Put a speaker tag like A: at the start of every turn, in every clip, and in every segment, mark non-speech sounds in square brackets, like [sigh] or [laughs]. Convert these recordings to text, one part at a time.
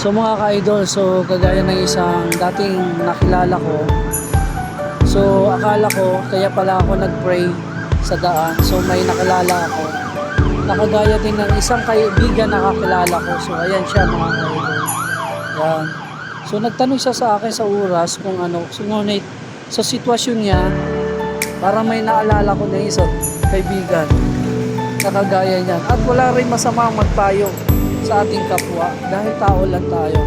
A: So mga ka-idol, so kagaya ng isang dating nakilala ko, so akala ko, kaya pala ako nag-pray sa daan, so may nakilala ako. Nakagaya din ng isang kaibigan na kakilala ko, so ayan siya mga ka-idol. Yan. So nagtanong siya sa akin sa oras kung ano, so ngunit sa sitwasyon niya, para may naalala ko na isang kaibigan na kagaya niyan. At wala rin masama magpayo sa ating kapwa dahil tao lang tayo.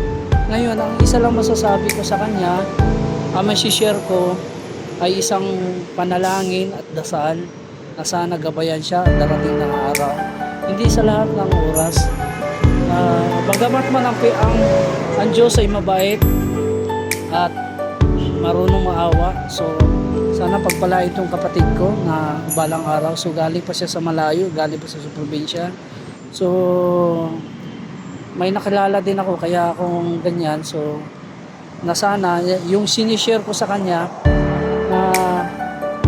A: Ngayon, ang isa lang masasabi ko sa kanya, ang share ko ay isang panalangin at dasal na sana gabayan siya at darating ng araw. Hindi sa lahat ng oras. Uh, bagamat man ang, ang, ang Diyos ay mabait at marunong maawa. So, sana pagpalain itong kapatid ko na balang araw. So, galing pa siya sa malayo, galing pa siya sa probinsya. So, may nakilala din ako kaya akong ganyan. So na sana yung sinishare ko sa kanya na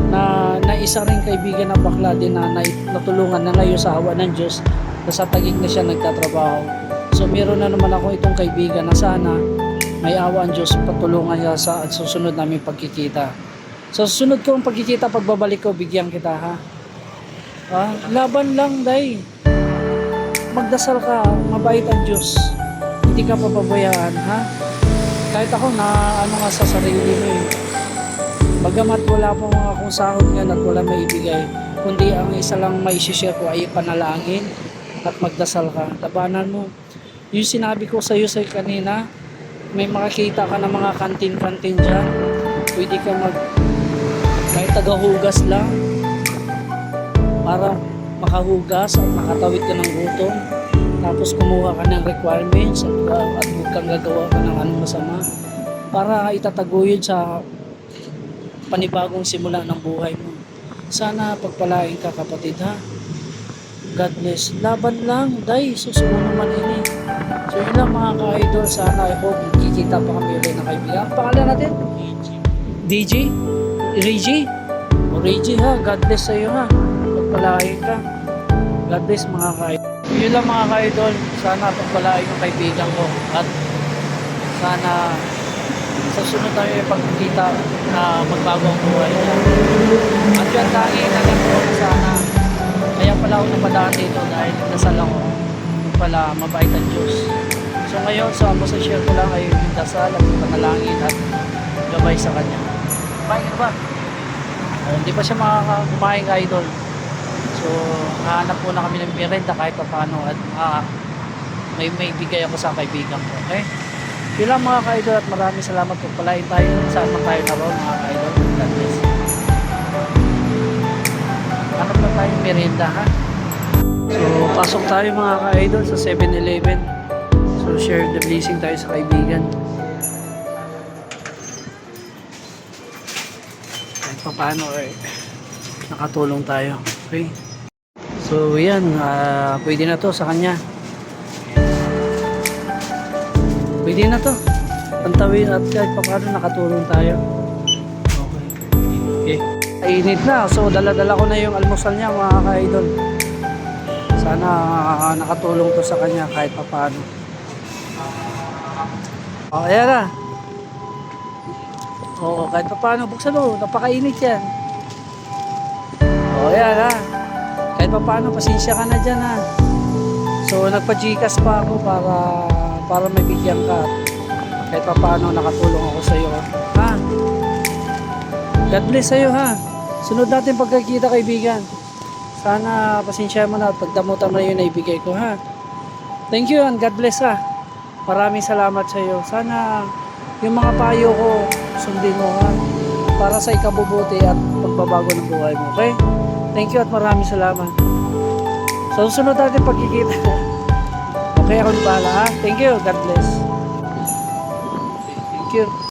A: na, na isa rin kaibigan na bakla din na, na natulungan na ngayon sa awa ng Diyos na sa tagig na siya nagtatrabaho. So meron na naman ako itong kaibigan na sana may awa ang Diyos patulungan niya sa susunod namin pagkikita. Sa susunod kong pagkikita pagbabalik ko bigyan kita ha? Ah, laban lang day magdasal ka, mabait ang Diyos. Hindi ka pababayaan, ha? Kahit ako na ano nga sa sarili mo eh. Bagamat wala pong akong sahod ngayon at wala may ibigay, kundi ang isa lang may share ko ay panalangin at magdasal ka. Tabanan mo. Yung sinabi ko sa iyo sa kanina, may makakita ka ng mga kantin-kantin dyan. Pwede ka mag kahit tagahugas lang para makahugas at makatawid ka ng gutom tapos kumuha ka ng requirements at, uh, at huwag kang gagawa ka ng anong masama para itataguyod sa panibagong simula ng buhay mo. Sana pagpalain ka kapatid ha. God bless. Laban lang, day. Susunod naman ini. So yun lang mga ka-idol. Sana I hope kikita pa kami ulit na kaibigan. Ang pangalan natin? DJ? Reggie? O Reggie ha. God bless sa iyo ha. Pagpalain ka. God bless mga ka-idol. Yun lang mga ka-idol. Sana pagpalain yung kaibigan ko. At sana sa sunod tayo yung pagkikita na magbago ang buhay niya. At yan tanging na lang ko sana. Kaya pala ako napadaan dito dahil nasal ako. Yung pala mabait ang Diyos. So ngayon, so, sa share ko lang ay yung dasal at panalangin at gabay sa Kanya. Kumain ka ba? Hindi pa siya makakakumain idol. So, hahanap muna kami ng merenda kahit pa paano at uh, may may bigay ako sa kaibigan ko. Okay? Yun mga ka-idol at maraming salamat po. Palain tayo saan man tayo naroon mga ka-idol. God bless. Hanap na tayo merenda ha. So, pasok tayo mga ka-idol sa 7-Eleven. So, share the blessing tayo sa kaibigan. Kahit pa paano eh, nakatulong tayo. Okay? So, yan. ah, pwede na to sa kanya. Pwede na to. Pantawin at kahit pa paano nakatulong tayo. Okay. Okay. Init na. So, dala-dala ko na yung almusal niya mga ka-idol. Sana ah, nakatulong to sa kanya kahit pa paano. Oh, ayan na. Oo, kahit pa paano. Buksan mo. Napakainit yan. O, ayan ha. Kahit pa paano, pasensya ka na dyan ha. So, nagpa-gcash pa ako para para may bigyan ka. Kahit pa paano, nakatulong ako sa iyo. Ha? God bless sa iyo ha. Sunod natin pagkakita kaibigan. Sana pasensya mo na at pagdamutan mo yun na ibigay ko ha. Thank you and God bless ha. Maraming salamat sa iyo. Sana yung mga payo ko sundin mo ha. Para sa ikabubuti at pagbabago ng buhay mo. Okay? Thank you at maraming salamat. Sa susunod natin pagkikita. [laughs] okay, ako bahala ha. Thank you. God bless. Thank you.